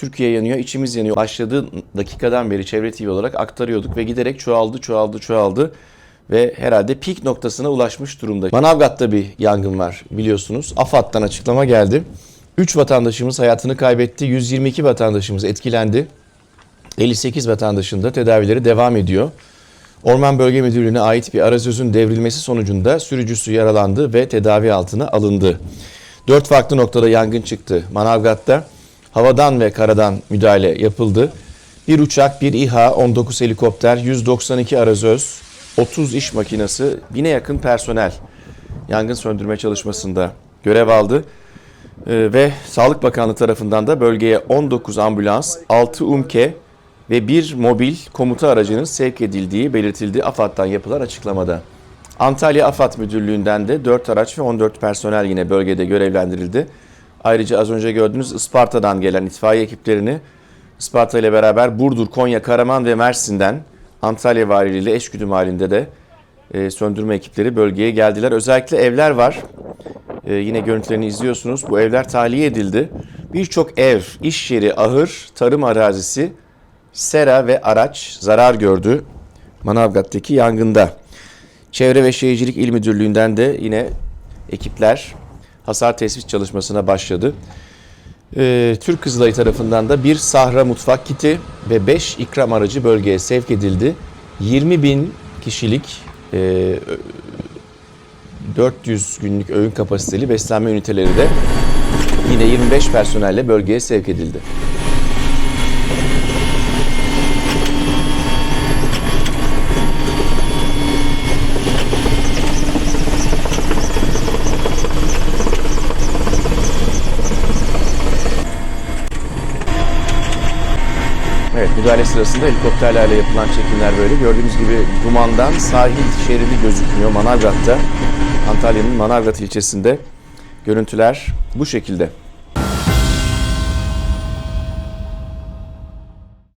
Türkiye yanıyor, içimiz yanıyor. Başladığı dakikadan beri Çevre TV olarak aktarıyorduk ve giderek çoğaldı, çoğaldı, çoğaldı ve herhalde pik noktasına ulaşmış durumda. Manavgat'ta bir yangın var biliyorsunuz. AFAD'dan açıklama geldi. 3 vatandaşımız hayatını kaybetti, 122 vatandaşımız etkilendi. 58 vatandaşın da tedavileri devam ediyor. Orman Bölge Müdürlüğü'ne ait bir arazözün devrilmesi sonucunda sürücüsü yaralandı ve tedavi altına alındı. Dört farklı noktada yangın çıktı. Manavgat'ta havadan ve karadan müdahale yapıldı. Bir uçak, bir İHA, 19 helikopter, 192 arazöz, 30 iş makinesi, bine yakın personel yangın söndürme çalışmasında görev aldı. Ee, ve Sağlık Bakanlığı tarafından da bölgeye 19 ambulans, 6 UMKE ve bir mobil komuta aracının sevk edildiği belirtildi AFAD'dan yapılan açıklamada. Antalya AFAD Müdürlüğü'nden de 4 araç ve 14 personel yine bölgede görevlendirildi. Ayrıca az önce gördüğünüz Isparta'dan gelen itfaiye ekiplerini Isparta ile beraber Burdur, Konya, Karaman ve Mersin'den Antalya Valiliği ile eşgüdüm halinde de e, söndürme ekipleri bölgeye geldiler. Özellikle evler var. E, yine görüntülerini izliyorsunuz. Bu evler tahliye edildi. Birçok ev, iş yeri, ahır, tarım arazisi, sera ve araç zarar gördü Manavgat'taki yangında. Çevre ve Şehircilik İl Müdürlüğü'nden de yine ekipler hasar tespit çalışmasına başladı. Ee, Türk Kızılayı tarafından da bir sahra mutfak kiti ve 5 ikram aracı bölgeye sevk edildi. 20 bin kişilik e, 400 günlük öğün kapasiteli beslenme üniteleri de yine 25 personelle bölgeye sevk edildi. Evet müdahale sırasında helikopterlerle yapılan çekimler böyle. Gördüğünüz gibi dumandan sahil şeridi gözükmüyor Manavgat'ta. Antalya'nın Manavgat ilçesinde görüntüler bu şekilde.